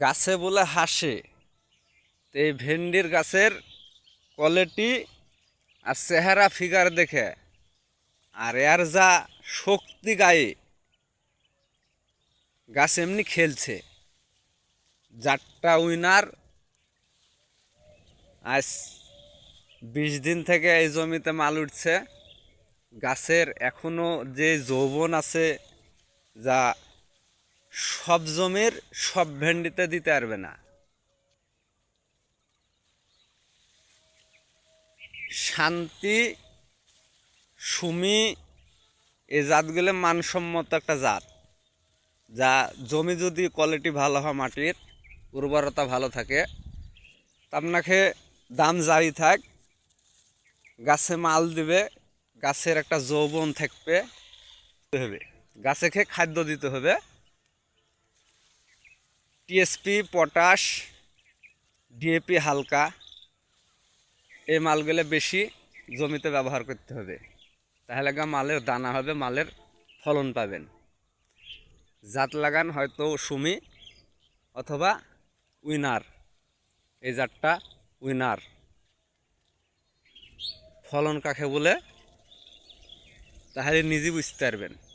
গাছে বলে হাসে। তো এই ভেন্ডির গাছের কোয়ালিটি আর চেহারা ফিগার দেখে। আর এর যা শক্তি গায়ে, গাছ এমনি খেলছে। যারটা উইনার। আজ বিশ দিন থেকে এই জমিতে মাল উঠছে। গাছের এখনও যে যৌবন আছে, যা সব জমির সব ভেন্ডিতে দিতে পারবে না। শান্তি, সুমি এই জাতগুলো মানসম্মত একটা জাত। যা জমি যদি কোয়ালিটি ভালো হয় মাটির, উর্বরতা ভালো থাকে আপনাকে দাম যাই থাক, গাছে মাল দিবে, গাছের একটা যৌবন থাকবে। হবে। গাছে খেয়ে খাদ্য দিতে হবে। টিএসপি, পটাশ, ডিএপি হালকা, এই মালগুলো বেশি জমিতে ব্যবহার করতে হবে। তাহলে গা মালের দানা হবে, মালের ফলন পাবেন। জাত লাগান হয়তো সুমি অথবা উইনার। এই জাতটা উইনার। ফলন কাকে বলে? তাহলে নিজে বুঝতে পারবেন।